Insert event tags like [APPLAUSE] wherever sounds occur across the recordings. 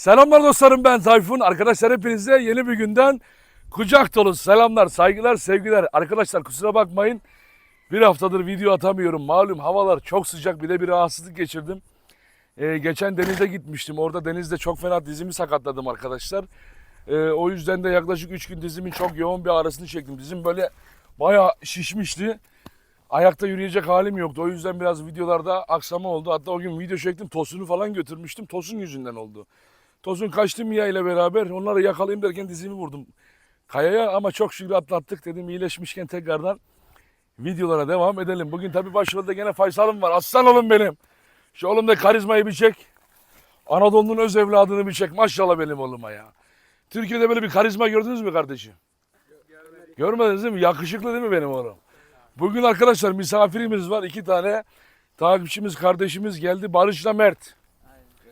Selamlar dostlarım ben Tayfun. Arkadaşlar hepinize yeni bir günden kucak dolu selamlar, saygılar, sevgiler. Arkadaşlar kusura bakmayın. Bir haftadır video atamıyorum. Malum havalar çok sıcak bir de bir rahatsızlık geçirdim. Ee, geçen denize gitmiştim. Orada denizde çok fena dizimi sakatladım arkadaşlar. Ee, o yüzden de yaklaşık 3 gün dizimin çok yoğun bir ağrısını çektim. Dizim böyle bayağı şişmişti. Ayakta yürüyecek halim yoktu. O yüzden biraz videolarda aksama oldu. Hatta o gün video çektim. Tosun'u falan götürmüştüm. Tosun yüzünden oldu. Tosun kaçtı Mia ile beraber. Onları yakalayayım derken dizimi vurdum kayaya ama çok şükür atlattık dedim. İyileşmişken tekrardan videolara devam edelim. Bugün tabii başrolde gene Faysal'ım var. Aslan oğlum benim. Şu oğlum da karizmayı bir çek. Anadolu'nun öz evladını bir çek. Maşallah benim oğluma ya. Türkiye'de böyle bir karizma gördünüz mü kardeşim? Görmediniz değil mi? Yakışıklı değil mi benim oğlum? Bugün arkadaşlar misafirimiz var. iki tane takipçimiz, kardeşimiz geldi. Barış'la Mert.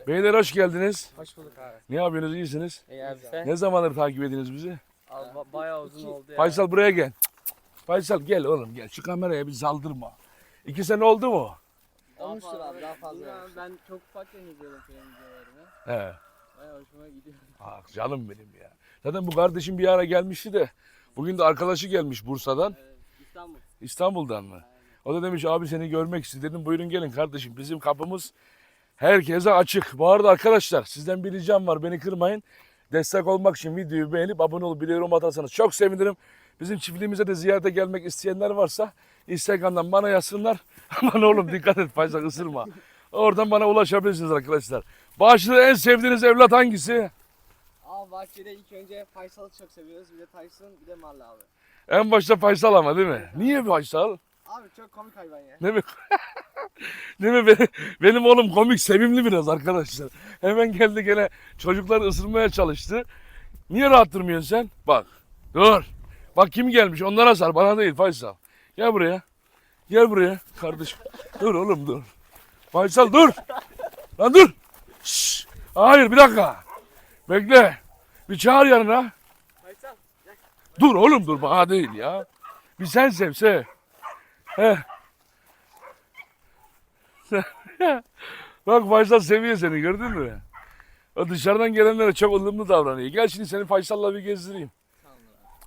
Beyler hoş geldiniz. Hoş bulduk abi. Ne yapıyorsunuz? İyisiniz? İyi abi sen? Ne zamandır takip ediniz bizi? Abi, ba- bayağı uzun oldu ya. Faysal buraya gel. Faysal gel oğlum gel. Şu kameraya bir saldırma. İki sene oldu mu? Olmuştur abi daha fazla. Ben çok ufakken izliyordum senin videolarını. He. Bayağı hoşuma gidiyor. Ah canım benim ya. Zaten bu kardeşim bir ara gelmişti de. Bugün de arkadaşı gelmiş Bursa'dan. Evet, İstanbul. İstanbul'dan mı? O da demiş abi seni görmek istedim. Dedim buyurun gelin kardeşim. Bizim kapımız herkese açık. Bu arada arkadaşlar sizden bir ricam var. Beni kırmayın. Destek olmak için videoyu beğenip abone olup bir yorum atarsanız çok sevinirim. Bizim çiftliğimize de ziyarete gelmek isteyenler varsa Instagram'dan bana yazsınlar. [LAUGHS] Aman oğlum dikkat et fazla ısırma. Oradan bana ulaşabilirsiniz arkadaşlar. Bağışlı en sevdiğiniz evlat hangisi? Abi bahçede ilk önce Faysal'ı çok seviyoruz. Bir de Tyson bir de Marla abi. En başta Faysal ama değil mi? Niye Faysal? Abi çok komik hayvan ya. Değil mi? [LAUGHS] Değil mi? Benim, benim oğlum komik, sevimli biraz arkadaşlar. Hemen geldi gene çocukları ısırmaya çalıştı. Niye rahat durmuyorsun sen? Bak. Dur. Bak kim gelmiş? Onlara sar. Bana değil Faysal. Gel buraya. Gel buraya kardeşim. Dur oğlum dur. Faysal dur. Lan dur. Şşş. Hayır bir dakika. Bekle. Bir çağır yanına. Faysal. Dur oğlum dur bana değil ya. Bir sen sev sev. He. [LAUGHS] Bak Faysal seviyor seni gördün mü? O dışarıdan gelenlere çok ılımlı davranıyor. Gel şimdi seni Faysal'la bir gezdireyim.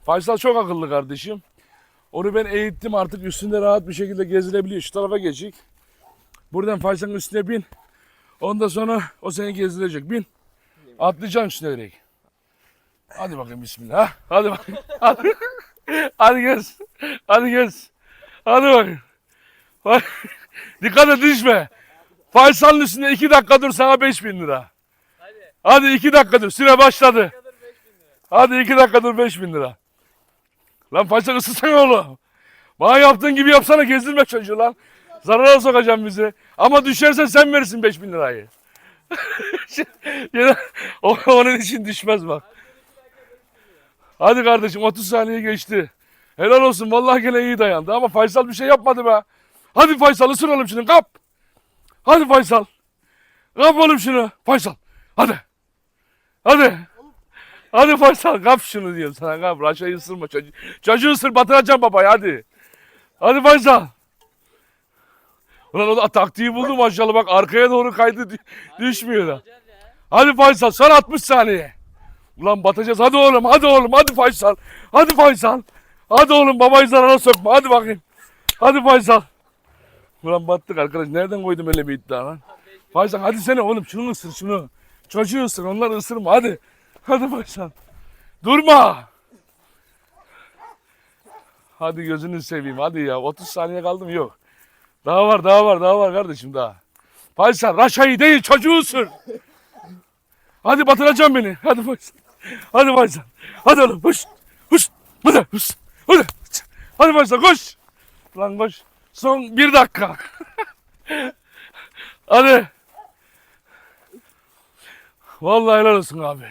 Faysal çok akıllı kardeşim. Onu ben eğittim artık üstünde rahat bir şekilde gezilebiliyor. Şu tarafa geçik. Buradan Faysal'ın üstüne bin. Ondan sonra o seni gezdirecek. Bin. Atlayacaksın üstüne direkt. Hadi bakayım bismillah. Hadi bakayım. Hadi, hadi gez. Hadi gez. Hadi bakayım. Bak, Dikkat et düşme. Faysal'ın üstünde iki dakika dur sana 5000 lira. Hadi. Hadi iki dakika dur. Süre başladı. Kadar 5000 lira. Hadi iki dakika dur 5000 lira. Lan Faysal ısırsana oğlum. Bana yaptığın gibi yapsana gezdirme çocuğu lan. Zarara sokacağım bizi. Ama düşersen sen verirsin 5000 lirayı. [LAUGHS] Yine- o- Onun için düşmez bak. Hadi kardeşim 30 saniye geçti. Helal olsun vallahi gene iyi dayandı ama Faysal bir şey yapmadı be. Hadi Faysal ısır oğlum şunu kap. Hadi Faysal. Kap oğlum şunu. Faysal. Hadi. Hadi. Hadi Faysal kap şunu diyorum sana kap. Raşayı ısırma çocuğu. Çocuğu ısır batıracağım babayı hadi. Hadi Faysal. Ulan o da taktiği buldu maşallah bak arkaya doğru kaydı dü- düşmüyor da. Hadi Faysal son 60 saniye. Ulan batacağız hadi oğlum hadi oğlum hadi Faysal. Hadi Faysal. Hadi oğlum babayı zarara sokma hadi bakayım. Hadi Faysal. Ulan battık arkadaş nereden koydum öyle bir iddia lan. Faysal hadi sene oğlum şunu ısır şunu. Çocuğu ısır onları ısırma hadi. Hadi Faysal. Durma. Hadi gözünü seveyim hadi ya 30 saniye kaldım yok. Daha var daha var daha var kardeşim daha. Faysal Raşa'yı değil çocuğu ısır. Hadi batıracağım beni. Hadi Faysal. Hadi Faysal. Hadi oğlum koş. Koş. Hadi. Koş. Hadi. Hadi Faysal koş. Lan koş. Son bir dakika. [LAUGHS] Hadi. Vallahi helal olsun abi.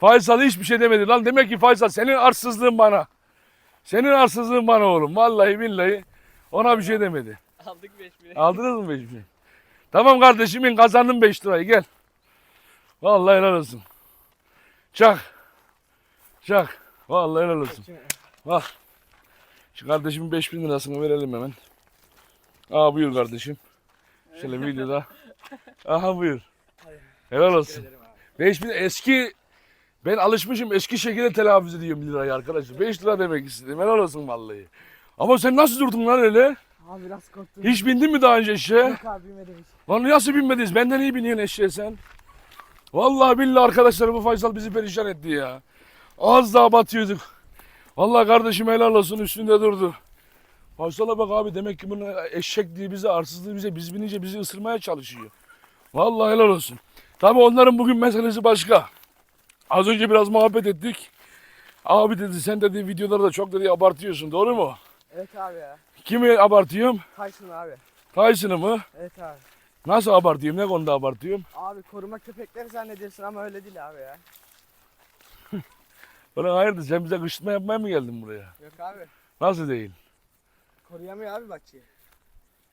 Faysal hiçbir şey demedi lan. Demek ki Faysal senin arsızlığın bana. Senin arsızlığın bana oğlum. Vallahi billahi ona bir şey demedi. Aldık 5000 Aldınız mı 5 bin? Tamam kardeşimin kazandım 5 lirayı gel. Vallahi helal olsun. Çak. Çak. Vallahi helal olsun. Bak. Şu kardeşimin 5 bin lirasını verelim hemen. Aa buyur kardeşim. Şöyle videoda. Aha buyur. Helal olsun. ederim abi. 5000 eski ben alışmışım eski şekilde telaffuz ediyorum 1 lirayı arkadaşlar. 5 lira demek istedim. Helal olsun vallahi. Ama sen nasıl durdun lan öyle? Abi biraz korktum. Hiç bindin mi daha önce eşeğe? Yok abi bilmedim hiç. Lan nasıl binmediniz? Benden iyi biniyorsun eşeğe sen. Vallahi billahi arkadaşlar bu Faysal bizi perişan etti ya. Az daha batıyorduk. Vallahi kardeşim helal olsun üstünde durdu. Faysal'a bak abi demek ki bunu eşek diye bize arsızlığı bize biz binince bizi ısırmaya çalışıyor. Vallahi helal olsun. Tabii onların bugün meselesi başka. Az önce biraz muhabbet ettik. Abi dedi sen dedi videolarda çok dedi abartıyorsun doğru mu? Evet abi ya. Kimi abartıyorum? Tyson abi. Tyson'ı mı? Evet abi. Nasıl abartıyorum? Ne konuda abartıyorum? Abi koruma köpekleri zannediyorsun ama öyle değil abi ya. Ulan hayırdır sen bize kışırtma yapmaya mı geldin buraya? Yok abi. Nasıl değil? Koruyamıyor abi bahçeyi.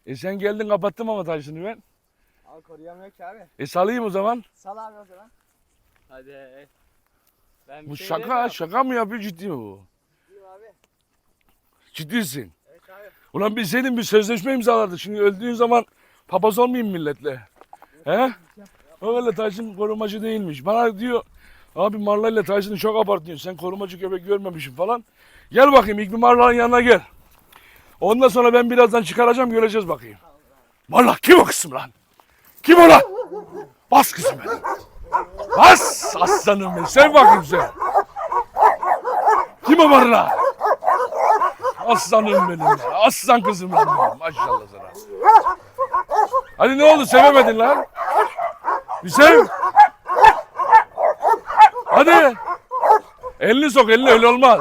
E sen geldin kapattım ama taşını ben. Abi koruyamıyor ki abi. E salayım o zaman. Sal abi o zaman. Hadi. Ben bir Bu şey şaka şaka mı yapıyor ciddi mi bu? Mi abi? Ciddisin. Evet abi. Ulan bilseydin bir sözleşme imzalardık. Şimdi öldüğün zaman papaz olmayayım milletle. He? Öyle Tayşın korumacı değilmiş. Bana diyor abi Marla ile Tayşın'ı çok abartıyorsun. Sen korumacı köpek görmemişsin falan. Gel bakayım ilk bir Marla'nın yanına gel. Ondan sonra ben birazdan çıkaracağım göreceğiz bakayım. Marla kim o kızım lan? Kim o lan? Bas kızım benim. Bas aslanım benim. Sen bakayım sen. Kim o Marla? Aslanım benim ya. Aslan kızım benim. Maşallah sana. Hadi ne oldu sevemedin lan? Bir sev. Hadi. Elini sok elini öyle olmaz.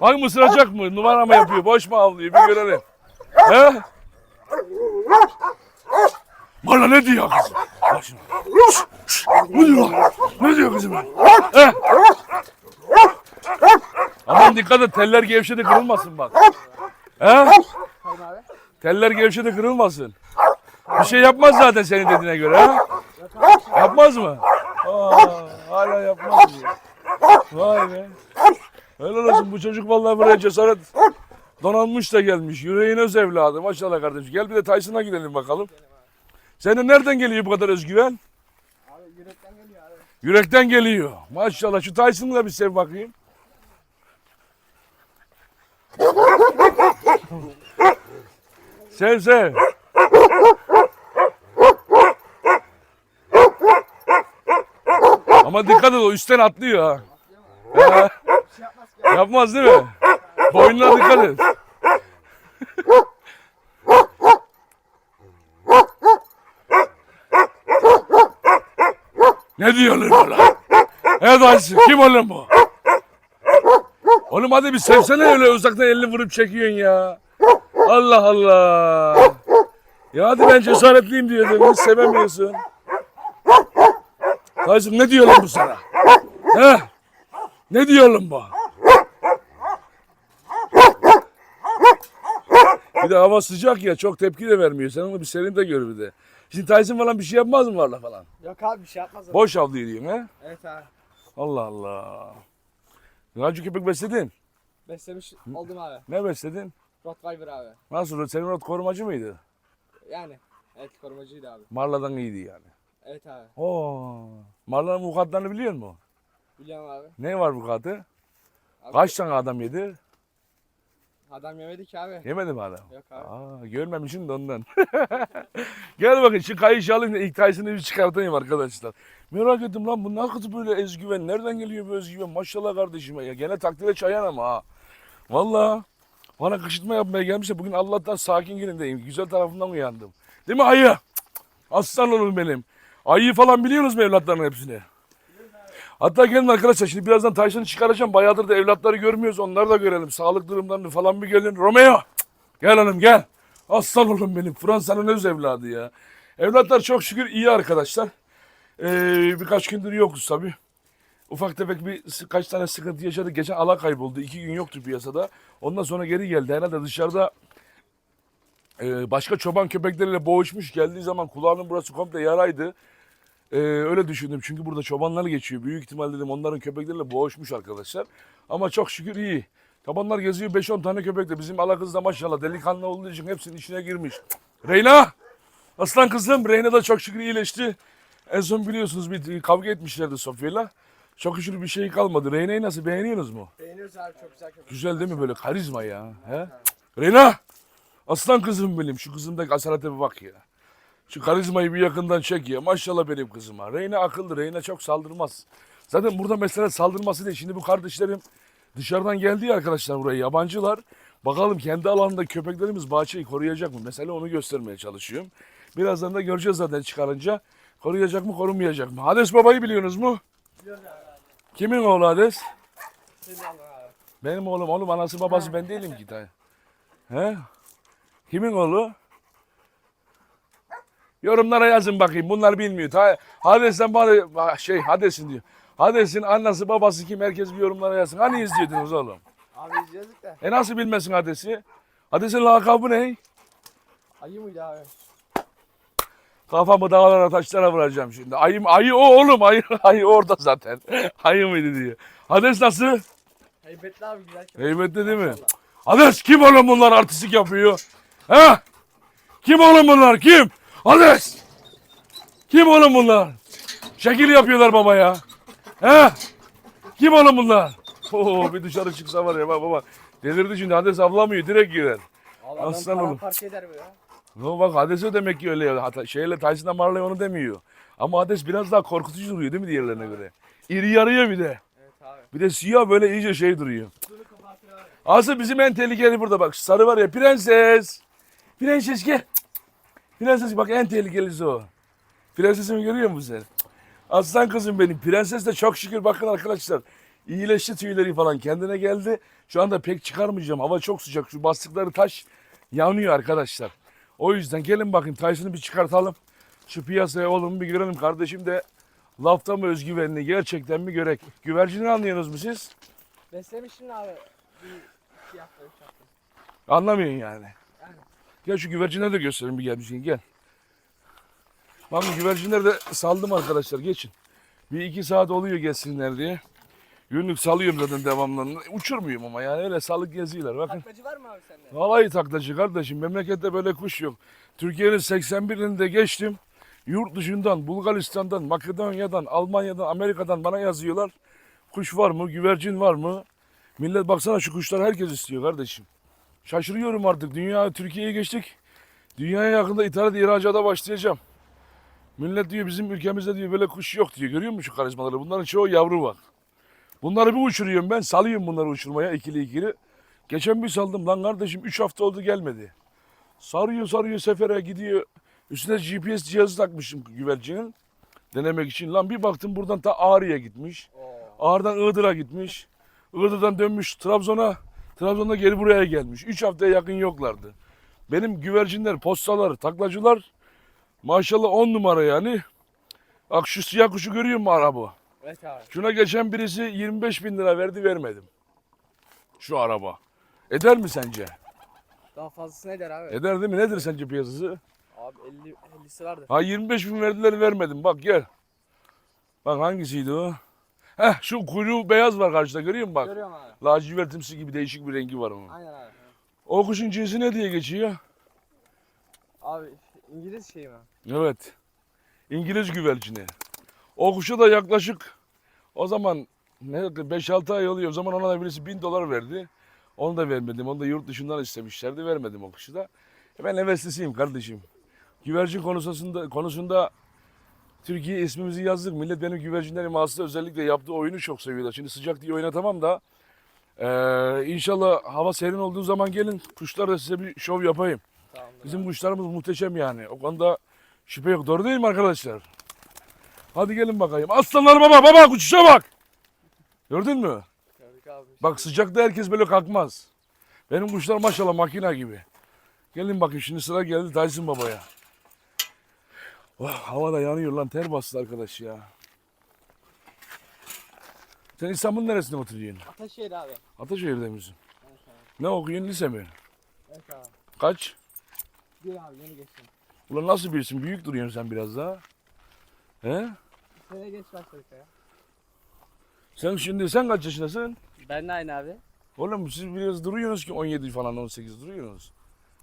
Bak mısıracak mı? Numara mı yapıyor? Boş mu avlıyor? Bir görelim. He? Bana ne diyor kızım? Bak şimdi. Ne diyor? Ne diyor kızım? He? Aman dikkat et teller gevşedi kırılmasın bak. He? Teller gevşedi kırılmasın. Bir şey yapmaz zaten senin dediğine göre ha? Yapmaz mı? Hala yapmaz diyor. Vay be. Helal olsun bu çocuk vallahi buraya cesaret donanmış da gelmiş. Yüreğin öz evladı maşallah kardeşim. Gel bir de Tyson'a gidelim bakalım. Senin nereden geliyor bu kadar özgüven? Abi yürekten geliyor abi. Yürekten geliyor. Maşallah şu Tyson'ı bir sev bakayım. sev sev. Ama dikkat et o üstten atlıyor ha. Yapmaz değil mi? Boynuna dikkat et. Ne diyorlar lan? Evet Ayşe kim oğlum bu? Oğlum hadi bir sevsene öyle uzaktan elini vurup çekiyorsun ya. Allah Allah. Ya hadi ben cesaretliyim diyordum. Hiç sevemiyorsun. Ayşe ne diyor lan bu sana? He? Ne diyor lan bu? Bir de hava sıcak ya çok tepki de vermiyor. Sen onu bir serin de gör bir de. Şimdi Tyson falan bir şey yapmaz mı varla falan? Yok abi bir şey yapmaz. abi. Boş avlıyor diyorsun ha? Evet abi. Allah Allah. Kaç köpek besledin? Beslemiş oldum abi. Ne besledin? Rottweiler abi. Nasıl? Senin ot korumacı mıydı? Yani. Evet korumacıydı abi. Marla'dan iyiydi yani. Evet abi. Oo. Marla'nın vukuatlarını biliyor musun? Biliyorum abi. Ne var vukuatı? abi Kaç tane adam yedi? Adam yemedi ki abi. Yemedi mi adam? Yok abi. Aa, görmemişim de ondan. [LAUGHS] Gel bakın şu kayışı alayım da ilk tanesini bir çıkartayım arkadaşlar. Merak ettim lan bu nasıl böyle özgüven? Nereden geliyor bu özgüven? Maşallah kardeşim ya. Gene takdire çayan ama ha. Valla. Bana kışıtma yapmaya gelmiş de bugün Allah'tan sakin günündeyim. Güzel tarafından uyandım. Değil mi ayı? Aslan oğlum benim. Ayıyı falan biliyorsunuz mu evlatların hepsini? Hatta gelin arkadaşlar şimdi birazdan Tayşan'ı çıkaracağım. Bayağıdır da evlatları görmüyoruz. Onları da görelim. Sağlık durumlarını falan bir gelin. Romeo! Gel hanım gel. Aslan oğlum benim. Fransa'nın öz evladı ya. Evlatlar çok şükür iyi arkadaşlar. Ee, birkaç gündür yokuz tabii. Ufak tefek bir kaç tane sıkıntı yaşadık. Geçen ala kayboldu. İki gün yoktu piyasada. Ondan sonra geri geldi. Herhalde dışarıda e, başka çoban köpekleriyle boğuşmuş. Geldiği zaman kulağının burası komple yaraydı. Ee, öyle düşündüm çünkü burada çobanlar geçiyor. Büyük ihtimal dedim onların köpekleriyle boğuşmuş arkadaşlar. Ama çok şükür iyi. Tabanlar geziyor 5-10 tane köpek de. Bizim ala kız da maşallah delikanlı olduğu için hepsinin içine girmiş. Reyna! Aslan kızım Reyna da çok şükür iyileşti. En son biliyorsunuz bir kavga etmişlerdi Sofya'yla. Çok şükür bir şey kalmadı. Reyna'yı nasıl beğeniyorsunuz mu? Beğeniyoruz abi çok güzel köpek. Güzel değil mi böyle karizma ya? He? Reyna! Aslan kızım benim. Şu kızımdaki asalete bir bak ya. Şu karizmayı bir yakından çek ya. Maşallah benim kızıma. Reyna akıllı. Reyna çok saldırmaz. Zaten burada mesele saldırması değil. Şimdi bu kardeşlerim dışarıdan geldi ya arkadaşlar buraya yabancılar. Bakalım kendi alanında köpeklerimiz bahçeyi koruyacak mı? Mesela onu göstermeye çalışıyorum. Birazdan da göreceğiz zaten çıkarınca. Koruyacak mı korunmayacak mı? Hades babayı biliyorsunuz mu? Biliyoruz abi. Kimin oğlu Hades? Benim oğlum oğlum anası babası ben değilim ki. He? Kimin oğlu? Yorumlara yazın bakayım. Bunlar bilmiyor. Ta Hades'ten bana şey Hades'in diyor. Hades'in annesi babası kim herkes bir yorumlara yazsın. Hani izliyordunuz oğlum? Abi izliyorduk da. E nasıl bilmesin Hades'i? Hades'in lakabı ne? Ayı mıydı abi? Kafamı dağlara taşlara vuracağım şimdi. Ayı, ayı o oğlum ayı, [LAUGHS] ayı orada zaten. [LAUGHS] ayı mıydı diyor. Hades nasıl? Heybetli abi güzel. Heybetli değil mi? Hades kim oğlum bunlar artistik yapıyor? He? Kim oğlum bunlar kim? Hades! Kim oğlum bunlar? Şekil yapıyorlar baba ya. He? Kim oğlum bunlar? Oo bir dışarı çıksa var ya baba baba. Delirdi şimdi Hades avlamıyor direkt girer. Aslan oğlum. paramparça eder ya. No bak Hades'e demek ki öyle ya. Hatta şeyle Tyson'la Marley onu demiyor. Ama Hades biraz daha korkutucu duruyor değil mi diğerlerine göre? İri yarıya bir de. Evet abi. Bir de siyah böyle iyice şey duruyor. Asıl bizim en tehlikeli burada bak. Sarı var ya prenses. Prenses gel. Prenses bak en tehlikelisi o. Prensesimi görüyor musun sen? Aslan kızım benim. Prenses de çok şükür bakın arkadaşlar. İyileşti tüyleri falan kendine geldi. Şu anda pek çıkarmayacağım. Hava çok sıcak. Şu bastıkları taş yanıyor arkadaşlar. O yüzden gelin bakayım Tyson'ı bir çıkartalım. Şu piyasaya oğlum bir görelim. Kardeşim de lafta mı özgüvenli gerçekten mi görek. Güvercini anlıyorsunuz mu siz? Beslemişsin abi. Bir iki hafta, üç hafta. Anlamıyorsun yani. Gel şu güvercinleri de göstereyim bir gelmişsin gel. Bakın güvercinleri de saldım arkadaşlar geçin. Bir iki saat oluyor gelsinler diye. Günlük salıyorum zaten devamlı. Uçurmuyorum ama yani öyle salık geziyorlar. Bakın. Taklacı var mı abi sende? Vallahi taklacı kardeşim. Memlekette böyle kuş yok. Türkiye'nin 81 ilinde geçtim. Yurt dışından, Bulgaristan'dan, Makedonya'dan, Almanya'dan, Amerika'dan bana yazıyorlar. Kuş var mı? Güvercin var mı? Millet baksana şu kuşlar herkes istiyor kardeşim. Şaşırıyorum artık. Dünya, Türkiye'ye geçtik. Dünyaya yakında ithalat ihracata başlayacağım. Millet diyor bizim ülkemizde diyor böyle kuş yok diyor. Görüyor musun şu karizmaları? Bunların çoğu yavru var. Bunları bir uçuruyorum ben. Salıyorum bunları uçurmaya ikili ikili. Geçen bir saldım lan kardeşim 3 hafta oldu gelmedi. Sarıyor sarıyor sefere gidiyor. Üstüne GPS cihazı takmışım güvercinin. Denemek için. Lan bir baktım buradan ta Ağrı'ya gitmiş. Ağrı'dan Iğdır'a gitmiş. Iğdır'dan dönmüş Trabzon'a. Trabzon'da geri buraya gelmiş. 3 haftaya yakın yoklardı. Benim güvercinler, postalar, taklacılar maşallah 10 numara yani. Bak şu siyah kuşu görüyor musun araba? Evet abi. Şuna geçen birisi 25 bin lira verdi vermedim. Şu araba. Eder mi sence? Daha fazlası ne der abi? Eder değil mi? Nedir sence piyasası? Abi 50 50'si vardır. Ha 25 bin verdiler vermedim. Bak gel. Bak hangisiydi o? Heh şu kuyruğu beyaz var karşıda görüyor musun bak? Görüyorum abi. Lacivertimsi gibi değişik bir rengi var onun. Aynen abi. O kuşun cinsi ne diye geçiyor? Abi İngiliz şey mi? Evet. İngiliz güvercini. O kuşa da yaklaşık o zaman ne 5-6 ay oluyor. O zaman ona da birisi 1000 dolar verdi. Onu da vermedim. Onu da yurt dışından istemişlerdi. Vermedim o kuşu da. E ben heveslisiyim kardeşim. Güvercin konusunda, konusunda Türkiye ismimizi yazdık. Millet benim güvercinlerim aslında özellikle yaptığı oyunu çok seviyorlar. Şimdi sıcak diye oynatamam da eee inşallah hava serin olduğu zaman gelin kuşlar da size bir şov yapayım. Tamamdır. Bizim kuşlarımız muhteşem yani. O konuda şüphe yok. Doğru değil mi arkadaşlar? Hadi gelin bakayım. Aslanlar baba baba uçuşa bak. Gördün mü? Abi. Bak sıcakta herkes böyle kalkmaz. Benim kuşlar maşallah makina gibi. Gelin bakayım şimdi sıra geldi Tyson babaya. Oh, hava da yanıyor lan ter bastı arkadaş ya. Sen İstanbul'un neresinde oturuyorsun? Ataşehir abi. Ataşehir'de misin? Evet abi. Ne okuyorsun lise mi? Evet abi. Kaç? Bir abi yeni geçtim. Ulan nasıl birisin? Büyük duruyorsun sen biraz daha. He? Sene geç başladık ya. Sen şimdi sen kaç yaşındasın? Ben de aynı abi. Oğlum siz biraz duruyorsunuz ki 17 falan 18 duruyorsunuz.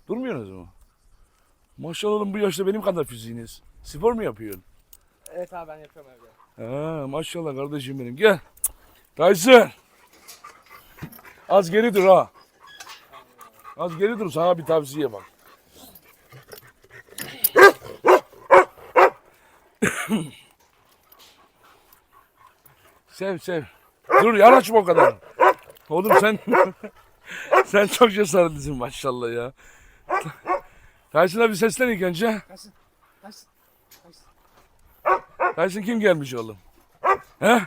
Durmuyorsunuz mu? Maşallah oğlum bu yaşta benim kadar fiziğiniz. Spor mu yapıyorsun? Evet abi ben yapıyorum evde. Ha, maşallah kardeşim benim. Gel. Tyson. Az geri dur ha. Az geri dur sana bir tavsiye bak. sev sev. Dur yanaşma o kadar. Oğlum sen [LAUGHS] sen çok cesaretlisin maşallah ya. Tyson'a bir seslen ilk önce. Kaçsın. Kaçsın. Tyson kim gelmiş oğlum? He?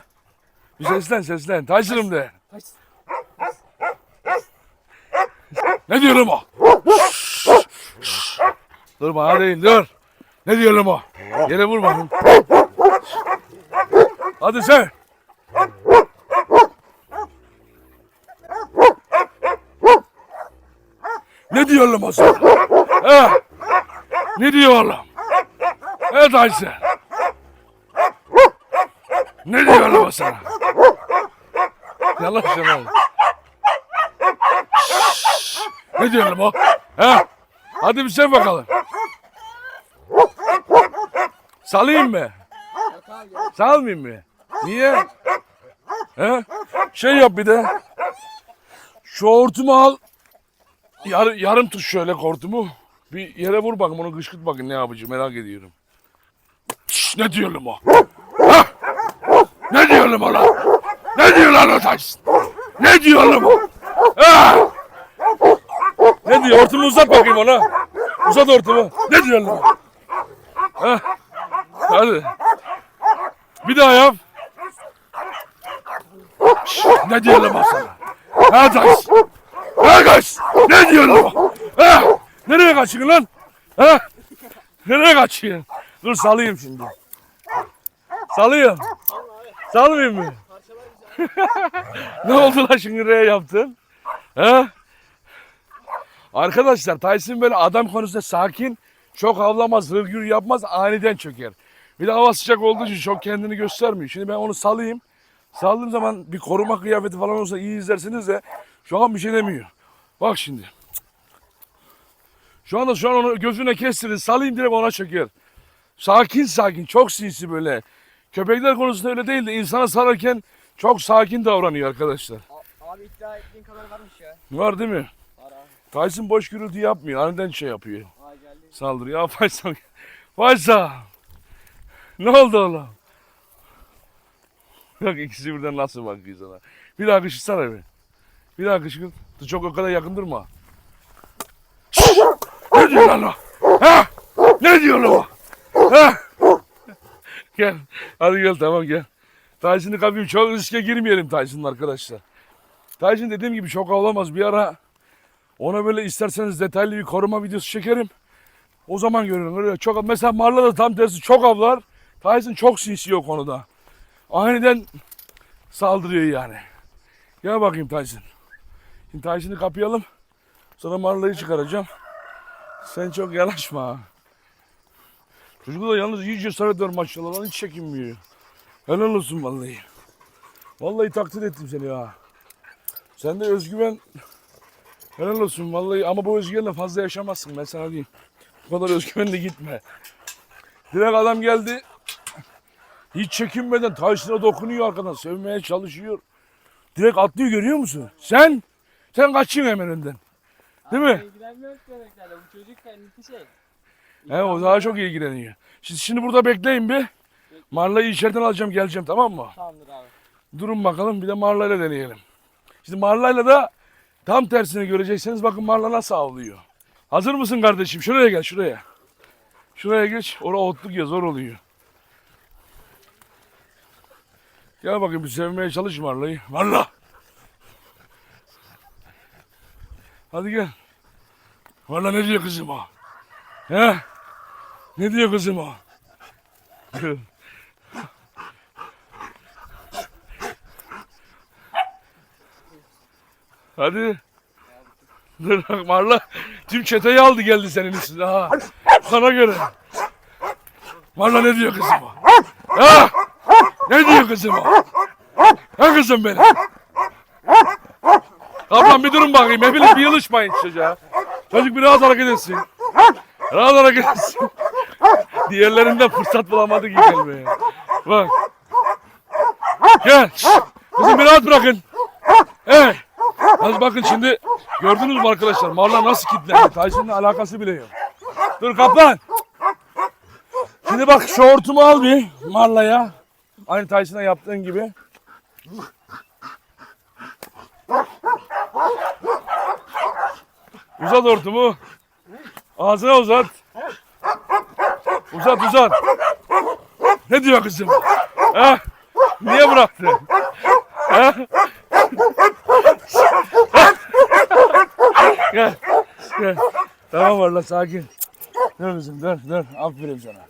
Bir seslen seslen. Tyson'ım de. Kaçsın. Ne diyorum o? dur bana değil dur. Ne diyorum o? Yere vur bakayım. Hadi sen. Ne diyorum o sana? He? Ne diyorum? Evet Ayşe. Ne diyorum o sana? Yalan söyle. Ne diyorum o? He? Hadi bir şey bakalım. Salayım mı? Salmayayım mı? Niye? He? Şey yap bir de. Şu hortumu al. Yar, yarım tut şöyle hortumu. Bir yere vur bakayım onu kışkırt bakın ne yapıcı merak ediyorum. Ne diyorum o? Ha? Ne diyorum o lan? Ne diyor lan o taş? Ne diyorum o? Ha? Ne diyor? Hortumu uzat bakayım ona. Uzat hortumu. Ne diyor lan? Ha? Hadi. Bir daha yap. Şşş, ne diyorum o sana? Ha taş? Ha kaç? Ne diyorum o? Ha? Nereye kaçıyorsun lan? Ha? Nereye kaçıyorsun? Dur salayım şimdi. Salayım. Salmayayım mı? ne oldu lan R yaptın? He? Arkadaşlar Tyson böyle adam konusunda sakin, çok avlamaz, hırgür yapmaz, aniden çöker. Bir de hava sıcak olduğu için çok kendini göstermiyor. Şimdi ben onu salayım. Saldığım zaman bir koruma kıyafeti falan olsa iyi izlersiniz de şu an bir şey demiyor. Bak şimdi. Şu anda şu an onu gözüne kestirin. Salayım direkt ona çöker. Sakin sakin, çok sinsi böyle. Köpekler konusunda öyle değil de insana sararken çok sakin davranıyor arkadaşlar. A- Abi iddia ettiğin kadar varmış ya. Var değil mi? Var abi. Tyson boş gürültü yapmıyor. Aniden şey yapıyor. Ay geldi. Saldırıyor. Ya Faysal. Faysal. Ne oldu oğlum? Bak ikisi birden nasıl bakıyor sana. Bir daha kışırsana bir. Bir daha kışkırt. Çok o kadar yakın durma. Ne diyor lan o? Ha? Ne diyor lan o? Ha? Gel. Hadi gel tamam gel. Tyson'ı kapayım. Çok riske girmeyelim Tyson'la arkadaşlar. Tyson dediğim gibi çok avlamaz. Bir ara ona böyle isterseniz detaylı bir koruma videosu çekerim. O zaman görürüm. Öyle çok mesela Marla da tam tersi çok avlar. Tyson çok sinsi o konuda. Aniden saldırıyor yani. Gel bakayım Tyson. Şimdi Tyson'ı kapayalım. Sonra Marla'yı çıkaracağım. Sen çok yanaşma ha. Çocuk da yalnız iyi cesaret var maşallah. Lan hiç çekinmiyor. Helal olsun vallahi. Vallahi takdir ettim seni ya. Sende özgüven Helal olsun vallahi ama bu özgüvenle fazla yaşamazsın ben sana diyeyim. Bu kadar özgüvenle gitme. Direkt adam geldi. Hiç çekinmeden Tyson'a dokunuyor arkadan. Sevmeye çalışıyor. Direkt atlıyor görüyor musun? Sen? Sen kaçıyorsun hemen önden. Değil mi? İlgilenmiyoruz köpeklerle. Bu çocuk kendisi şey. He o daha çok ilgileniyor. Şimdi, şimdi burada bekleyin bir. Marla'yı içeriden alacağım geleceğim tamam mı? Tamamdır abi. Durun bakalım bir de Marla'yla deneyelim. Şimdi Marla'yla da tam tersini göreceksiniz. Bakın Marla nasıl avlıyor. Hazır mısın kardeşim? Şuraya gel şuraya. Şuraya geç. Orada otluk ya zor oluyor. Gel bakayım bir sevmeye çalış Marla'yı. Marla. Hadi gel. Marla ne diyor kızım o? He? Ne diyor kızım o? Hadi. Dur Marla. Tüm çeteyi aldı geldi senin üstüne ha. Sana göre. Marla ne diyor kızım o? Ha? Ne diyor kızım o? Ha kızım benim? Ablam bir durun bakayım. Hepiniz bir yılışmayın çocuğa. Çocuk bir rahat hareket etsin. Rahat hareket etsin. Diğerlerinden fırsat bulamadı ki gelmeye. Bak. Gel. Kızım bir rahat bırakın. Evet. Hadi bakın şimdi gördünüz mü arkadaşlar? Marla nasıl kilitlendi? Tyson'la alakası bile yok. Dur kaplan. Şimdi bak şortumu al bir Marla'ya. Aynı Tyson'a yaptığın gibi. Uzat hortumu. Ağzına uzat. Uzat uzat. Ne diyor kızım? Ha? Niye bıraktı? Gel. Gel. Tamam var la sakin. Dur kızım dur dur. Aferin sana.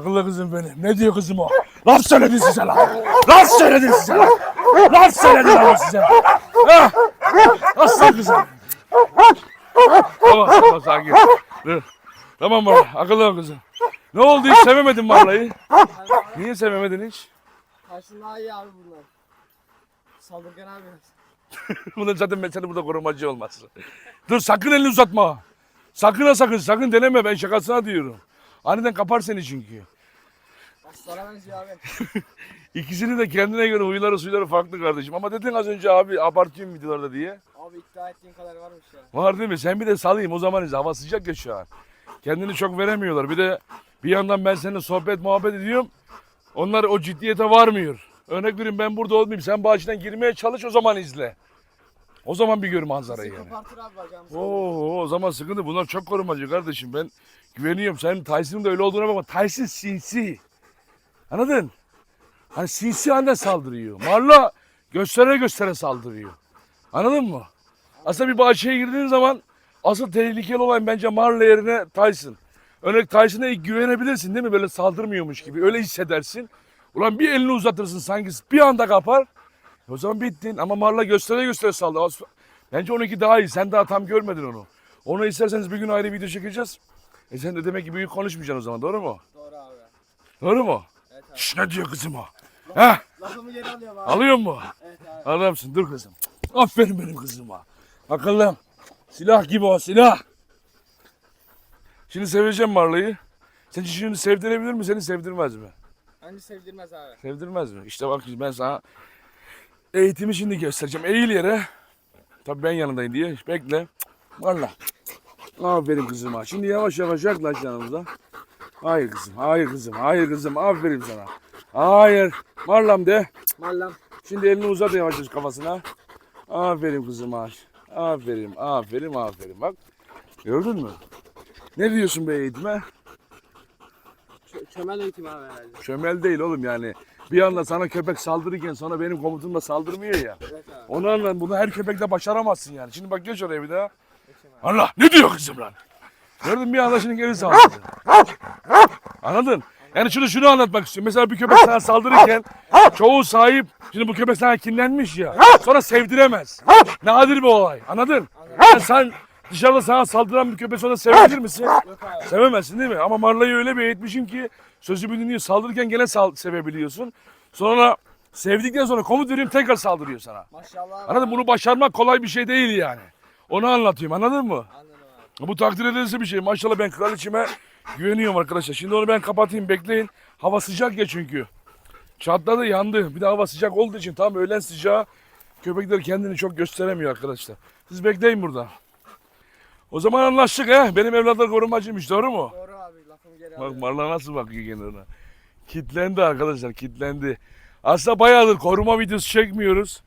Akıllı kızım benim. Ne diyor kızım o? Laf söyledin size lan. Laf söyledin size lan. Laf söyledin ama size. Ha? Aslan kızım. Tamam tamam sakin. Dur. Tamam var. Akıllı kızım. Ne oldu hiç sevemedin Marla'yı? Niye sevemedin hiç? Tyson daha iyi abi bunlar. Saldırgan abi. [LAUGHS] Bunun zaten mesele burada korumacı olması. Dur sakın elini uzatma. Sakın ha sakın sakın deneme ben şakasına diyorum. Aniden kapar seni çünkü. Aslana benziyor abi. [LAUGHS] İkisinin de kendine göre huyları suyları farklı kardeşim. Ama dedin az önce abi abartıyorum videolarda diye. Abi iddia ettiğin kadar varmış ya. Var değil mi? Sen bir de salayım o zaman izle. Hava sıcak ya şu an. Kendini çok veremiyorlar. Bir de bir yandan ben seninle sohbet muhabbet ediyorum. Onlar o ciddiyete varmıyor. Örnek vereyim ben burada olmayayım. Sen bahçeden girmeye çalış o zaman izle. O zaman bir gör manzarayı yani. abi bacağımı. Oo, o zaman sıkıntı. Bunlar çok korumacı kardeşim. Ben güveniyorum. Senin Tyson'ın da öyle olduğuna bakma. Tyson sinsi. Anladın? Hani sinsi halde saldırıyor. Marla göstere göstere saldırıyor. Anladın mı? Aslında bir bahçeye girdiğin zaman asıl tehlikeli olan bence Marla yerine Tyson. Örnek Tyson'a güvenebilirsin değil mi? Böyle saldırmıyormuş gibi. Öyle hissedersin. Ulan bir elini uzatırsın sanki bir anda kapar. O zaman bittin. Ama Marla göstere göstere saldırıyor. Bence onunki daha iyi. Sen daha tam görmedin onu. Onu isterseniz bir gün ayrı video çekeceğiz. E sen de demek ki büyük konuşmayacaksın o zaman. Doğru mu? Doğru abi. Doğru mu? Evet abi. Şş, ne diyor kızım o? Heh, Lafımı geri alıyorum abi. alıyor mu? Evet abi. Adamsın dur kızım. Aferin benim kızıma. Akıllım. Silah gibi o silah. Şimdi seveceğim Marla'yı. Sen şimdi sevdirebilir mi seni sevdirmez mi? Bence sevdirmez abi. Sevdirmez mi? İşte bak ben sana eğitimi şimdi göstereceğim. Eğil yere. Tabii ben yanındayım diye. Bekle. Valla. Aferin kızıma. Şimdi yavaş yavaş yaklaş yanımıza. Hayır kızım, hayır kızım, hayır kızım. Aferin sana. Hayır. Marlam de. Mallam. Şimdi elini uzat yavaş yavaş kafasına. Aferin kızıma. Aferin, aferin, aferin. Bak. Gördün mü? Ne diyorsun be eğitime? Ç- çömel eğitim abi herhalde. Çömel değil oğlum yani. Bir anda sana köpek saldırırken sonra benim komutumla saldırmıyor ya. Evet abi. Onu anla bunu her köpekle başaramazsın yani. Şimdi bak geç oraya bir daha. Allah ne diyor kızım lan? Gördün bir anda şimdi geri saldırdı. Anladın? Yani şunu şunu anlatmak istiyorum. Mesela bir köpek sana saldırırken çoğu sahip şimdi bu köpek sana kinlenmiş ya. Sonra sevdiremez. Nadir bir olay. Anladın? Yani sen dışarıda sana saldıran bir köpek sonra sevebilir misin? Sevemezsin değil mi? Ama Marla'yı öyle bir eğitmişim ki sözümü dinliyor. Saldırırken gene sal- sevebiliyorsun. Sonra sevdikten sonra komut veriyorum tekrar saldırıyor sana. Maşallah. Anladın mı? Bunu başarmak kolay bir şey değil yani. Onu anlatıyorum anladın mı? Bu takdir edilesi bir şey. Maşallah ben kraliçeme güveniyorum arkadaşlar. Şimdi onu ben kapatayım bekleyin. Hava sıcak ya çünkü. Çatladı yandı. Bir de hava sıcak olduğu için tam öğlen sıcağı köpekler kendini çok gösteremiyor arkadaşlar. Siz bekleyin burada. O zaman anlaştık he. Benim evlatlar korumacıymış doğru mu? Doğru abi lafımı geri Bak alıyorum. Marla nasıl bakıyor kenarına. Kitlendi arkadaşlar kitlendi. Aslında bayağıdır koruma videosu çekmiyoruz.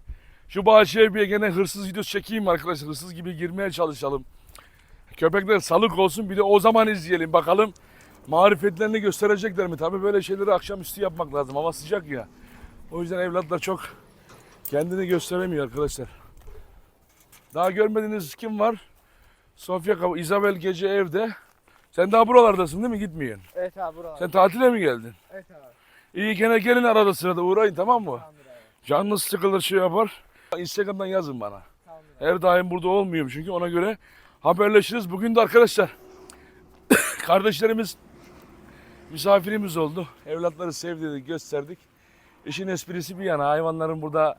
Şu bahçeye bir gene hırsız videosu çekeyim arkadaşlar. Hırsız gibi girmeye çalışalım. Köpekler salık olsun bir de o zaman izleyelim bakalım. Marifetlerini gösterecekler mi? Tabii böyle şeyleri akşamüstü yapmak lazım. Hava sıcak ya. O yüzden evlatlar çok kendini gösteremiyor arkadaşlar. Daha görmediğiniz kim var? Sofya Kava, Isabel gece evde. Sen daha buralardasın değil mi? Gitmiyorsun. Evet abi buralar. Sen tatile mi geldin? Evet abi. İyi gene gelin arada sırada uğrayın tamam mı? Tamamdır abi. Canınız sıkılır şey yapar. Instagram'dan yazın bana. Tamamdır abi. Her daim burada olmuyorum çünkü ona göre haberleşiriz. Bugün de arkadaşlar [COUGHS] kardeşlerimiz misafirimiz oldu. Evlatları sevdirdik, gösterdik. İşin esprisi bir yana hayvanların burada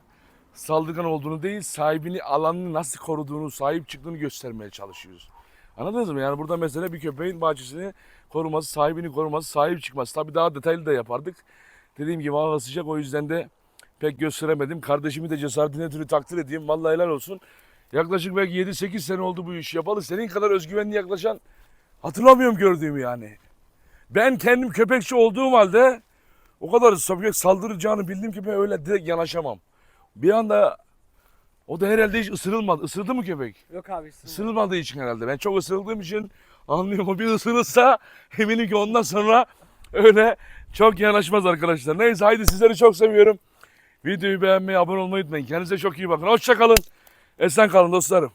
saldırgan olduğunu değil, sahibini alanını nasıl koruduğunu, sahip çıktığını göstermeye çalışıyoruz. Anladınız mı? Yani burada mesela bir köpeğin bahçesini koruması, sahibini koruması, sahip çıkması. Tabii daha detaylı da yapardık. Dediğim gibi hava sıcak o yüzden de pek gösteremedim. Kardeşimi de cesaretine türlü takdir edeyim. Vallahi helal olsun. Yaklaşık belki 7-8 sene oldu bu işi yapalı. Senin kadar özgüvenli yaklaşan hatırlamıyorum gördüğümü yani. Ben kendim köpekçi olduğum halde o kadar köpek saldıracağını bildim ki ben öyle direkt yanaşamam. Bir anda o da herhalde hiç ısırılmadı. Isırdı mı köpek? Yok abi ısırma. Isırılmadığı için herhalde. Ben çok ısırıldığım için anlıyorum. O bir ısırırsa eminim ki ondan sonra öyle çok yanaşmaz arkadaşlar. Neyse haydi sizleri çok seviyorum. Videoyu beğenmeyi, abone olmayı unutmayın. Kendinize çok iyi bakın. Hoşçakalın. Esen kalın dostlarım.